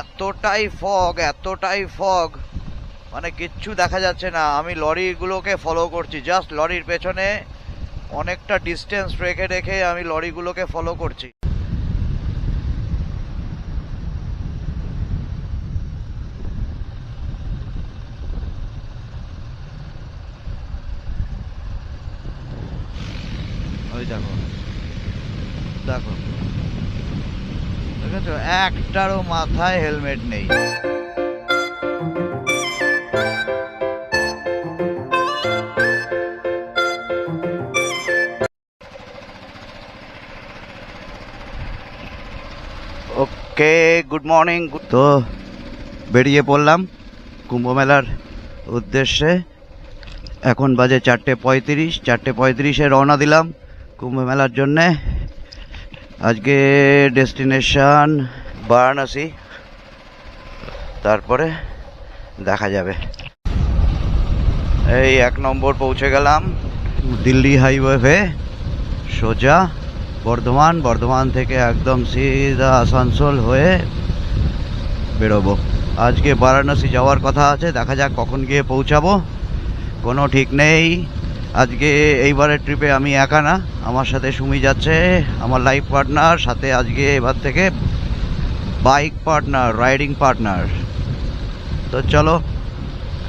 এতটাই ফগ এতটাই ফগ মানে কিচ্ছু দেখা যাচ্ছে না। আমি লরিগুলোকে ফলো করছি। জাস্ট লরির পেছনে অনেকটা ডিস্টেন্স রেখে রেখে আমি লরিগুলোকে ফলো করছি। দেখো। দেখো। দেখেছ একটারও মাথায় হেলমেট নেই। ওকে গুড মর্নিং তো বেরিয়ে পড়লাম কুম্ভ মেলার উদ্দেশ্যে। এখন বাজে চারটে পঁয়ত্রিশ চারটে পঁয়ত্রিশে রওনা দিলাম কুম্ভ মেলার জন্যে। আজকে ডেস্টিনেশন বারাণসী। তারপরে দেখা যাবে। এই এক নম্বর পৌঁছে গেলাম দিল্লি হাইওয়ে সোজা বর্ধমান বর্ধমান থেকে একদম সিধা আসানসোল হয়ে বেরোবো। আজকে বারাণসী যাওয়ার কথা আছে, দেখা যাক কখন গিয়ে পৌঁছাবো। কোনো ঠিক নেই। আজকে এইবারের ট্রিপে আমি একা না, আমার সাথে সুমি যাচ্ছে, আমার লাইফ পার্টনার সাথে আজকে এবার থেকে বাইক পার্টনার রাইডিং পার্টনার তো চলো,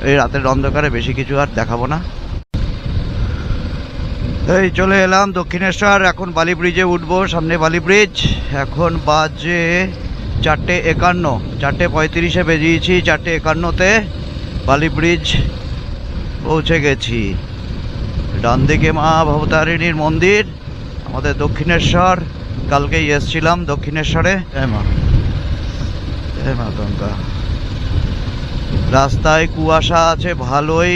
এই রাতের অন্ধকারে বেশি কিছু আর দেখাবো না। এই চলে এলাম দক্ষিণেশ্বর, এখন বালি ব্রিজে উঠবো, সামনে বালি ব্রিজ এখন বাজে চারটে একান্ন, চারটে পঁয়ত্রিশে বেরিয়েছি, চারটে একান্নতে বালি ব্রিজ পৌঁছে গেছি। ডান দিকে মা ভবতারিণীর মন্দির, আমাদের দক্ষিণেশ্বর, কালকেই এসছিলাম দক্ষিণেশ্বরে। রাস্তায় কুয়াশা আছে ভালোই,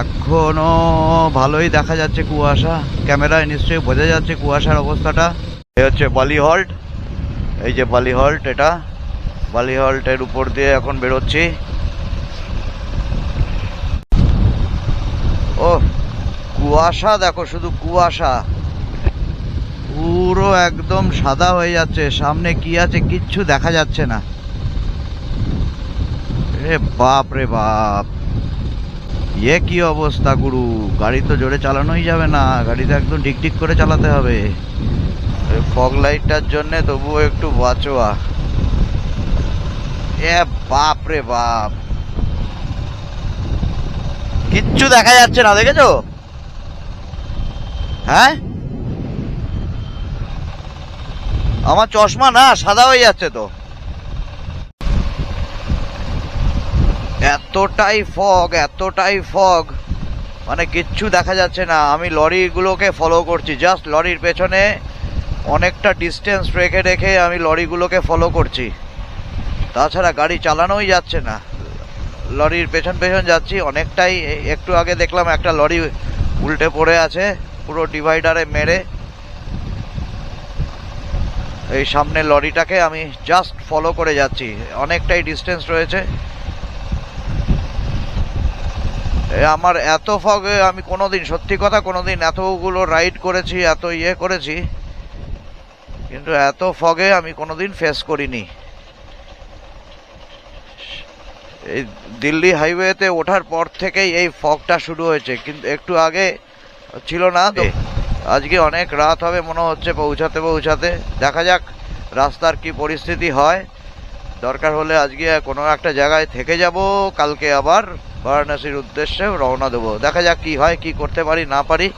এখনও ভালোই দেখা যাচ্ছে কুয়াশা। ক্যামেরায় নিশ্চয়ই বোঝা যাচ্ছে কুয়াশার অবস্থাটা। এই হচ্ছে বালি হল্ট এই যে বালি হল্ট এটা। বালি হল্টের উপর দিয়ে এখন বেরোচ্ছি। ও কুয়াশা, দেখো শুধু কুয়াশা। পুরো একদম সাদা হয়ে যাচ্ছে। সামনে কি আছে কিচ্ছু দেখা যাচ্ছে না। রে বাপ রে বাপ। ইয়ে কি অবস্থা গুরু? গাড়ি তো জোরে চালানোই যাবে না। গাড়িতে একদম ঠিক করে চালাতে হবে। ফগ লাইটটার জন্য তবুও একটু বাঁচোয়া। এ বাপ রে বাপ। কিচ্ছু দেখা যাচ্ছে না, দেখেছ? হ্যাঁ? আমার চশমা না, সাদা হয়ে যাচ্ছে তো। এতটাই ফগ এতটাই ফগ মানে কিচ্ছু দেখা যাচ্ছে না। আমি লরিগুলোকে ফলো করছি। জাস্ট লরির পেছনে অনেকটা ডিস্টেন্স রেখে রেখে আমি লরিগুলোকে ফলো করছি। তাছাড়া গাড়ি চালানোই যাচ্ছে না। লরির পেছন পেছন যাচ্ছি। অনেকটাই একটু আগে দেখলাম একটা লরি উল্টে পড়ে আছে। পুরো ডিভাইডারে মেরে এই সামনে লরিটাকে আমি জাস্ট ফলো করে যাচ্ছি। অনেকটাই ডিস্টেন্স রয়েছে। আমার এত ফগে আমি কোনোদিন, সত্যি কথা কোনোদিন এতগুলো রাইড করেছি, এত ইয়ে করেছি, কিন্তু এত ফগে আমি কোনোদিন ফেস করিনি। এই দিল্লি হাইওয়েতে ওঠার পর থেকেই এই ফগটা শুরু হয়েছে। কিন্তু একটু আগে ছিল না তো আজকে অনেক রাত হবে মনে হচ্ছে পৌঁছাতে পৌঁছাতে। দেখা যাক রাস্তার কি পরিস্থিতি হয়। দরকার হলে আজকে কোনো একটা জায়গায় থেকে যাব কালকে আবার বারাণসীর উদ্দেশ্যে রওনা দেবো। দেখা যাক কি হয় কি করতে পারি না পারি।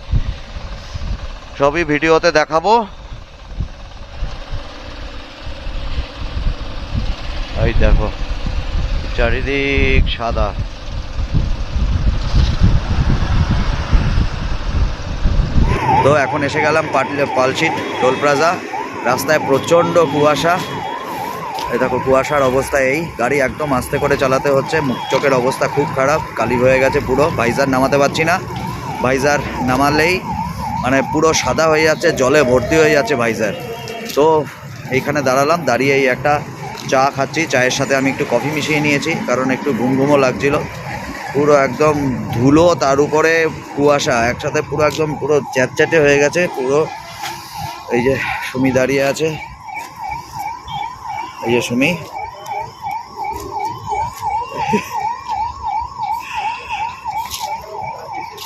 সবই ভিডিওতে দেখাবো। এই দেখো চারিদিক সাদা। তো এখন এসে গেলাম পাটলে পালশিট টোল প্লাজা। রাস্তায় প্রচণ্ড কুয়াশা। এই দেখো, কুয়াশার অবস্থা এই। গাড়ি একদম আস্তে করে চালাতে হচ্ছে। মুখ চোখের অবস্থা খুব খারাপ, কালি হয়ে গেছে পুরো। ভাইজার নামাতে পারছি না। ভাইজার নামালেই মানে পুরো সাদা হয়ে যাচ্ছে, জলে ভর্তি হয়ে যাচ্ছে ভাইজার তো এইখানে দাঁড়ালাম, দাঁড়িয়ে এই একটা চা খাচ্ছি। চায়ের সাথে আমি একটু কফি মিশিয়ে নিয়েছি, কারণ একটু ঘুম ঘুমও লাগছিল। পুরো একদম ধুলো তার উপরে কুয়াশা, একসাথে পুরো একদম পুরো চ্যাটচ্যাটে হয়ে গেছে, পুরো। এই যে সুমি দাঁড়িয়ে আছে। এই যে সুমি।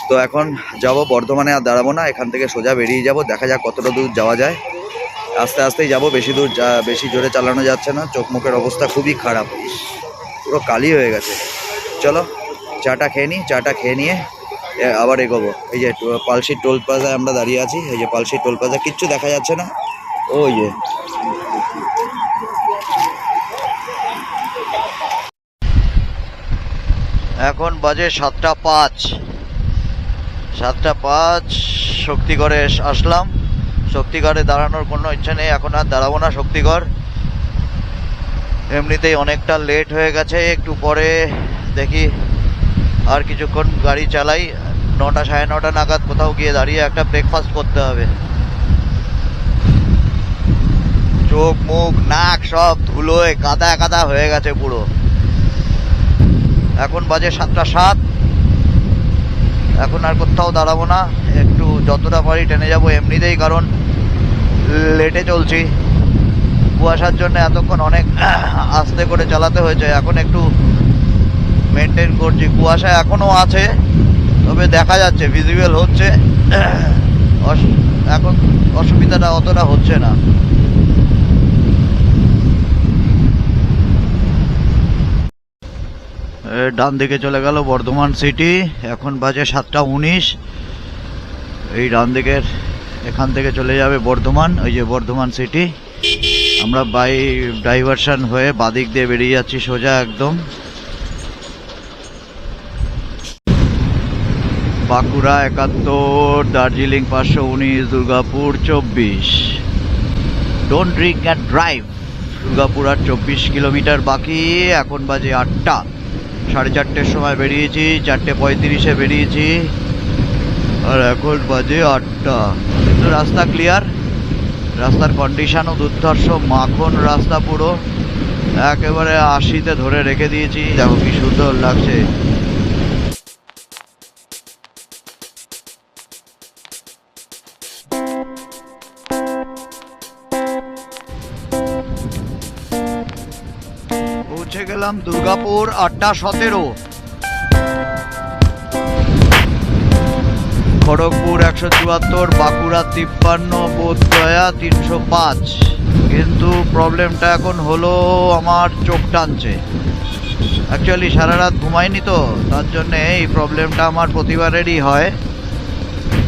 তো এখন যাব, বর্ধমানে আর দাঁড়াবো না, এখান থেকে সোজা বেরিয়ে যাব, দেখা যাক কতটা দূর যাওয়া যায়। আস্তে আস্তেই যাব, বেশি দূর বেশি জোরে চালানো যাচ্ছে না, চোখ মুখের অবস্থা খুবই খারাপ। পুরো কালি হয়ে গেছে। চলো। চাটা খেয়ে নিই চাটা খেয়ে নিয়ে আবার এগোবো। এই যে, টো- পালসি টোল প্লাজায় আমরা দাঁড়িয়ে আছি। এই যে, পালসি টোল প্লাজা, কিচ্ছু দেখা যাচ্ছে না। ওই যে। এখন বাজে সাতটা পাঁচ। সাতটা পাঁচ, শক্তিগড়ে আসলাম। শক্তিগড়ে দাঁড়ানোর কোনো ইচ্ছা নেই, এখন আর দাঁড়াবো না শক্তিগড়। এমনিতেই অনেকটা লেট হয়ে গেছে, একটু পরে দেখি আর কিছুক্ষণ গাড়ি চালাই, নটা সাড়ে নটা নাগাদ কোথাও গিয়ে দাঁড়িয়ে একটা ব্রেকফাস্ট করতে হবে। চোখ, মুখ, নাক সব ধুলোয় কাদা কাদা হয়ে গেছে পুরো। এখন বাজে সাতটা সাত। এখন আর কোথাও দাঁড়াবো না। একটু যতটা পারি টেনে যাব এমনিতেই, কারণ লেটে চলছি। কুয়াশার জন্য এতক্ষণ অনেক আস্তে করে চালাতে হয়েছে। এখন একটু মেনটেন করছি। কুয়াশা এখনও আছে, তবে দেখা যাচ্ছে ভিজিবল হচ্ছে। এখন অসুবিধাটা অতটা হচ্ছে না। ডান দিকে চলে গেল বর্ধমান সিটি এখন বাজে সাতটা উনিশ। এই ডান দিকের এখান থেকে চলে যাবে বর্ধমান, ওই যে বর্ধমান সিটি আমরা বাই ডাইভারশন হয়ে বাদিক দিয়ে বেরিয়ে যাচ্ছি সোজা একদম। বাঁকুড়া একাত্তর, দার্জিলিং পাঁচশো উনিশ, দুর্গাপুর চব্বিশ। Don't drink and drive Durgapur আর চব্বিশ কিলোমিটার বাকি, এখন বাজে আটটা। সাড়ে চারটের সময় বেরিয়েছি, চারটে পঁয়ত্রিশে বেরিয়েছি। আর এখন বাজে আটটা। কিন্তু রাস্তা ক্লিয়ার রাস্তার কন্ডিশানও দুর্ধর্ষ, মাখন রাস্তা পুরো। একেবারে আশিতে ধরে রেখে দিয়েছি। দেখো কি সুন্দর লাগছে। পৌঁছে দুর্গাপুর আটটা সতেরো। খড়গপুর একশো চুয়াত্তর, বাঁকুড়া তিপ্পান্ন, বোধগয়া তিনশো পাঁচ। কিন্তু প্রবলেমটা এখন হলো আমার চোখ টানছে। অ্যাকচুয়ালি সারা রাত ঘুমাইনি তো, তার জন্যে এই প্রবলেমটা আমার প্রতিবারেরই হয়।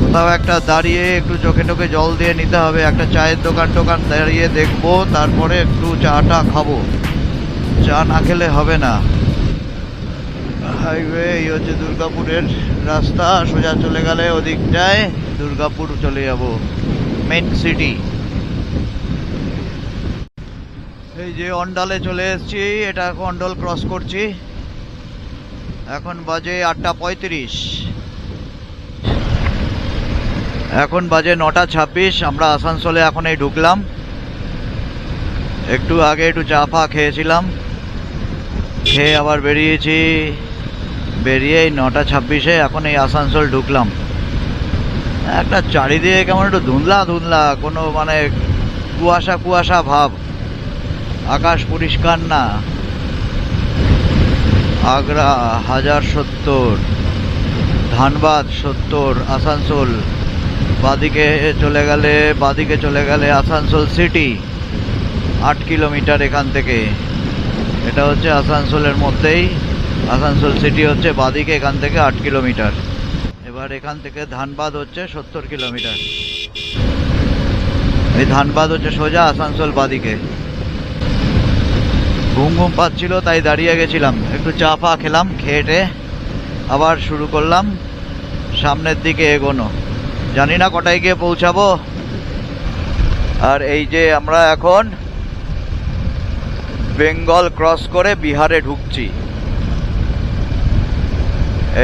কোথাও একটা দাঁড়িয়ে একটু চোখে টোকে জল দিয়ে নিতে হবে, একটা চায়ের দোকান টোকান দাঁড়িয়ে দেখব, তারপরে একটু চাটা খাব। চা না খেলে হবে না। হাইওয়ে এই হচ্ছে দুর্গাপুরের রাস্তা, সোজা চলে গেলে ওদিকটায় দুর্গাপুর চলে যাব মেন সিটি এই যে অন্ডালে চলে এসেছি, এটা অন্ডল ক্রস করছি। এখন বাজে আটটা পঁয়ত্রিশ। এখন বাজে নটা ছাব্বিশ, আমরা আসানসোলে এখন এই ঢুকলাম। একটু আগে একটু চা ফা খেয়েছিলাম। খেয়ে আবার বেরিয়েছি। বেরিয়ে এই নটা ছাব্বিশে এখন এই আসানসোল ঢুকলাম। একটা চারিদিকে কেমন একটু ধুন্দলা ধুন্দলা কোনো মানে কুয়াশা কুয়াশা ভাব। আকাশ পরিষ্কার না। আগ্রা হাজার সত্তর, ধানবাদ সত্তর, আসানসোল। বাদিকে চলে গেলে, বাদিকে চলে গেলে আসানসোল সিটি, আট কিলোমিটার এখান থেকে। এটা হচ্ছে আসানসোলের মধ্যেই। আসানসোল সিটি হচ্ছে বাদিকে, এখান থেকে আট কিলোমিটার। এবার এখান থেকে ধানবাদ হচ্ছে সত্তর কিলোমিটার। এই ধানবাদ হচ্ছে সোজা আসানসোল বাদিকে। ঘুম ঘুম পাচ্ছিল, তাই দাঁড়িয়ে গেছিলাম। একটু চা ফা খেলাম খেয়ে আবার শুরু করলাম। সামনের দিকে এগোনো। জানি না কটায় গিয়ে পৌঁছাবো। আর এই যে আমরা এখন বেঙ্গল ক্রস করে বিহারে ঢুকছি।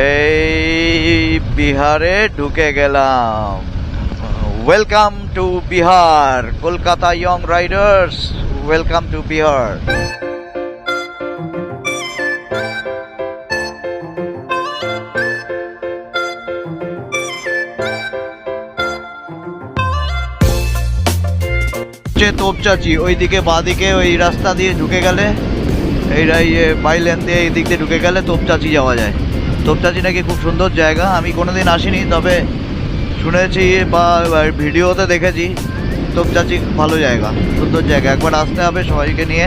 এই বিহারে ঢুকে গেলাম। Welcome to Bihar Kolkata young riders welcome to Bihar Topchanchi, ওইদিকে বাদিকে ওই রাস্তা দিয়ে ঢুকে গেলে এইটা ইয়ে বাইলেন দিয়ে এই দিক দিয়ে ঢুকে গেলে তোপচাচি যাওয়া যায়। তোপচাচি নাকি খুব সুন্দর জায়গা, আমি কোনো দিন আসিনি, তবে শুনেছি বা ভিডিওতে দেখেছি, তোপচাচি ভালো জায়গা, সুন্দর জায়গা। একবার আসতে হবে সবাইকে নিয়ে।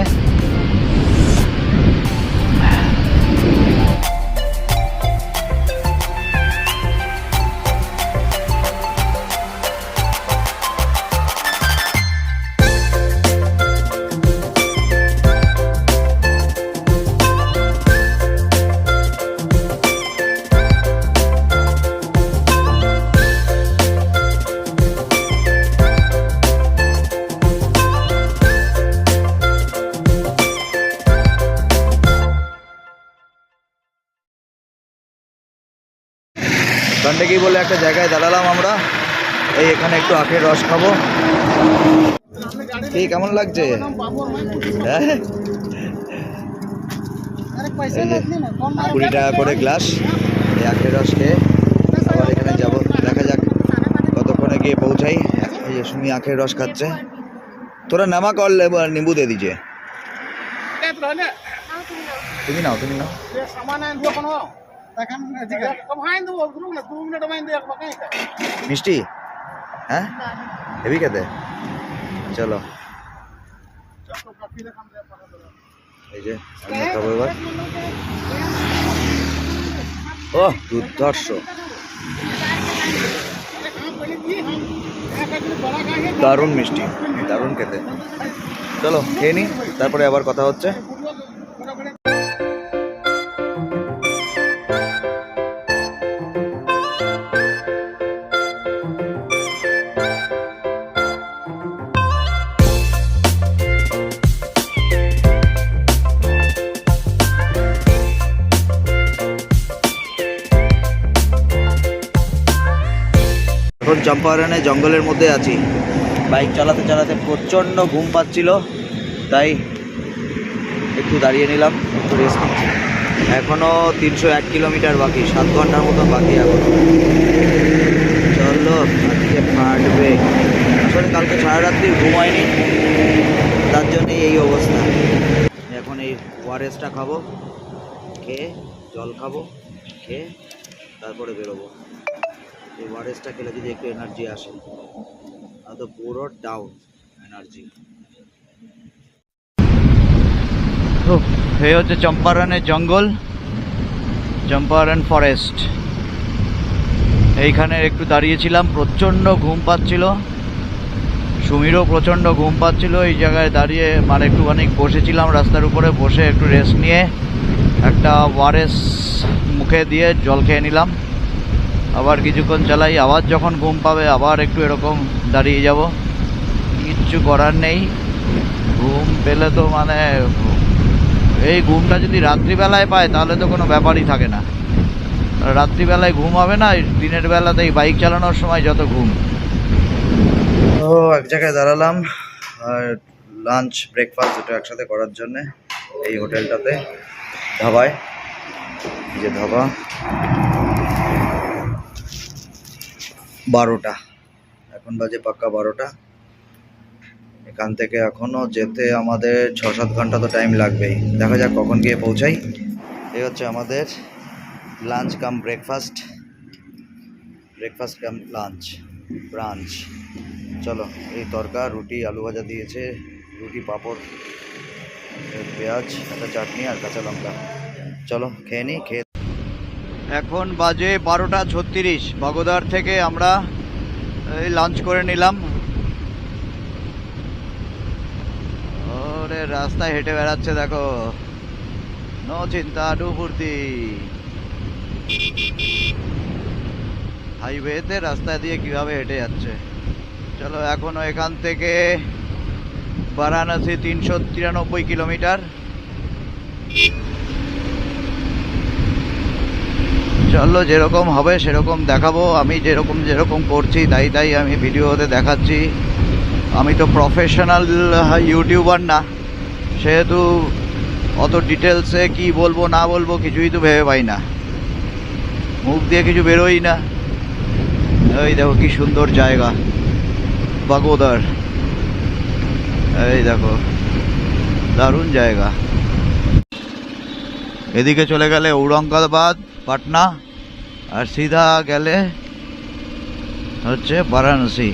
কান্ডেকি বলে একটা জায়গায় দাঁড়ালাম আমরা। এই এখানে একটু আখের রস খাব। কি কেমন লাগছে? হ্যাঁ? কুড়ি টাকা করে গ্লাস এই আখের রস খেয়ে আবার এখানে যাব। দেখা যাক কতক্ষণে গিয়ে পৌঁছাই। এই যে সুমি আখের রস খাচ্ছে। তোরা নামা করলে এবার নিম্বু দিয়ে দিছে তুমি নাও তুমি নাও। মিষ্টি? হ্যাঁ? হেভি খেতে। চলো। এই যে খাব এবার। ও দুর্ধর্ষ। দারুণ মিষ্টি দারুণ খেতে। চলো খেয়ে নি তারপরে আবার কথা হচ্ছে। চম্পারণে জঙ্গলের মধ্যে আছি। বাইক চালাতে চালাতে প্রচণ্ড ঘুম পাচ্ছিল, তাই একটু দাঁড়িয়ে নিলাম, একটু রেস্ট নিচ্ছি। এখনও তিনশো এক কিলোমিটার বাকি, সাত ঘণ্টার মতো বাকি এখন। চলো আজকে ফাটবে। আসলে কালকে সারা রাত্রি ঘুমায়নি তার জন্যই এই অবস্থা। এখন এই ওয়ারেসটা খাব, খেয়ে জল খাব, খেয়ে তারপরে বেরোবো। এই ওয়ারেসটা খেলে যদি একটু এনার্জি আসে তো পুরো ডাউন এনার্জি এই হচ্ছে চম্পারণের জঙ্গল, চম্পারণ ফরেস্ট এইখানে একটু দাঁড়িয়েছিলাম, প্রচণ্ড ঘুম পাচ্ছিল। সুমিরও প্রচণ্ড ঘুম পাচ্ছিল, এই জায়গায় দাঁড়িয়ে মানে একটুখানি বসেছিলাম রাস্তার উপরে, বসে একটু রেস্ট নিয়ে একটা ওয়ারেস মুখে দিয়ে জল খেয়ে নিলাম। আবার কিছুক্ষণ চালাই, আবার যখন ঘুম পাবে আবার একটু এরকম দাঁড়িয়ে যাব। কিচ্ছু করার নেই। ঘুম পেলে তো মানে এই ঘুমটা যদি রাত্রিবেলায় পায় তাহলে তো কোনো ব্যাপারই থাকে না। রাত্রিবেলায় ঘুম হবে না, দিনের বেলাতেই বাইক চালানোর সময় যত ঘুম। তো এক জায়গায় দাঁড়ালাম, আর লাঞ্চ ব্রেকফাস্ট দুটো একসাথে করার জন্যে এই হোটেলটাতে ধাবায়। যে ধাবা। বারোটা। এখন বাজে পাক্কা বারোটা। এখান থেকে এখনও যেতে আমাদের ছ সাত ঘণ্টা তো টাইম লাগবেই। দেখা যাক কখন গিয়ে পৌঁছাই। এই হচ্ছে আমাদের lunch cum breakfast breakfast cum lunch brunch চলো, এই তরকা, রুটি, আলু ভাজা দিয়েছে, রুটি, পাঁপড়, পেঁয়াজ, একটা চাটনি আর কাঁচা লঙ্কা। চলো, খেয়ে নিই খেয়ে এখন বাজে বারোটা ছত্রিশ। বাগোদার থেকে আমরা লাঞ্চ করে নিলাম। ওরে, রাস্তায় হেঁটে বেড়াচ্ছে, দেখো। ন চিন্তা ডু ফুর্তি হাইওয়েতে রাস্তা দিয়ে কীভাবে হেঁটে যাচ্ছে? চলো, এখনও এখান থেকে বারাণসী তিনশো তিরানব্বই কিলোমিটার। চলো যেরকম হবে, সেরকম দেখাবো। আমি যেরকম যেরকম করছি, তাই তাই আমি ভিডিওতে দেখাচ্ছি। আমি তো প্রফেশনাল ইউটিউবার না। সেহেতু অত ডিটেলসে কি বলব, না বলব কিছুই তো ভেবে পাই না। মুখ দিয়ে কিছু বেরোই না। এই দেখো কি সুন্দর জায়গা, বাগোদার। এই দেখো, দারুণ জায়গা। এদিকে চলে গেলে ঔরঙ্গাবাদ, পাটনা। আর সিধা গেলে হচ্ছে বারাণসী।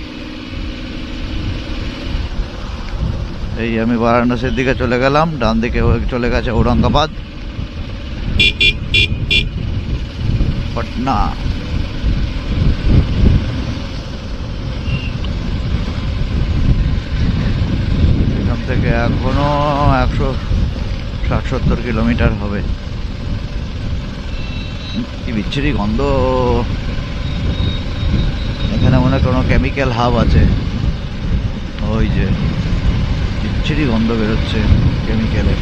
এই আমি বারাণসীর দিকে চলে গেলাম, ডান দিকে চলে গেছে ঔরঙ্গাবাদ। পাটনা। এখান থেকে এখনও একশো ষাট সত্তর কিলোমিটার হবে। কি বিচ্ছিরি গন্ধ। এখানে মনে কোনো কেমিক্যাল হাব আছে। ওই যে, বিচ্ছিরি গন্ধ বেরোচ্ছে কেমিক্যালের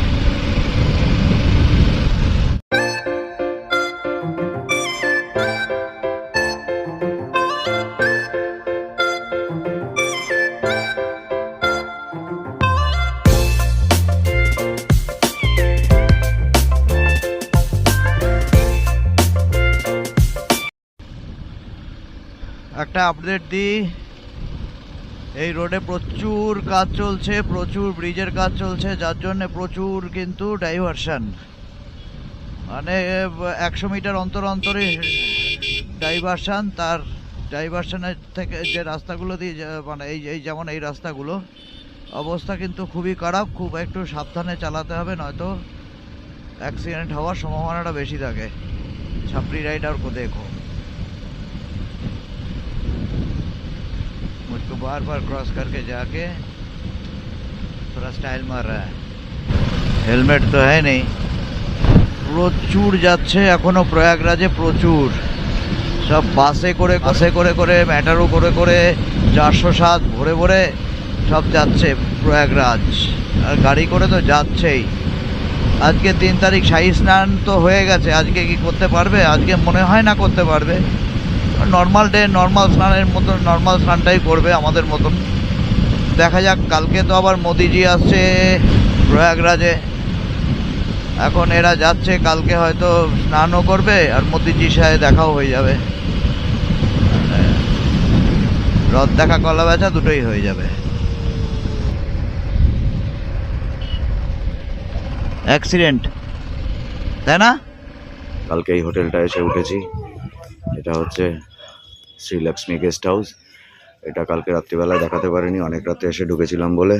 একটা আপডেট দিই। এই রোডে প্রচুর কাজ চলছে, প্রচুর ব্রিজের কাজ চলছে, যার জন্য প্রচুর কিন্তু ডাইভারশান মানে একশো মিটার অন্তর অন্তরে ডাইভারশান তার ডাইভারশানের থেকে যে রাস্তাগুলো দিয়ে মানে এই এই যেমন এই রাস্তাগুলো, অবস্থা কিন্তু খুবই খারাপ, খুব একটু সাবধানে চালাতে হবে, নয়তো অ্যাক্সিডেন্ট হওয়ার সম্ভাবনাটা বেশি থাকে। ছাপড়ি রাইড আর দেখো बार बार क्रॉस करके जाके थोड़ा स्टाइल मार रहा है হেলমেট তো है नहीं প্রচুর যাচ্ছে এখনো প্রয়াগরাজে প্রচুর সব বাসে করে বাসে করে করে ম্যাটারো করে করে চারশো সাত ভরে ভরে সব যাচ্ছে প্রয়াগরাজ আর গাড়ি করে তো যাচ্ছেই আজকে তিন তারিখ শাহী স্নান তো হয়ে গেছে আজকে কি করতে পারবে আজকে মনে হয় না করতে পারবে নর্মাল ডে নর্মাল স্নানের মতন নর্মাল স্নানটাই করবে আমাদের মতন। দেখা যাক, কালকে তো আবার মোদিজি আসছে প্রয়াগরাজে। এখন এরা যাচ্ছে, কালকে হয়তো স্নানও করবে, আর মোদিজির সাথে দেখাও হয়ে যাবে। রথ দেখা কলা বেচা, দুটোই হয়ে যাবে। অ্যাক্সিডেন্ট তাই না? কালকে এই হোটেলটা এসে উঠেছি। এটা হচ্ছে শ্রীলক্ষ্মী গেস্ট হাউস। এটা কালকে রাত্রিবেলায় দেখাতে পারিনি অনেক রাতে এসে ঢুকেছিলাম বলে।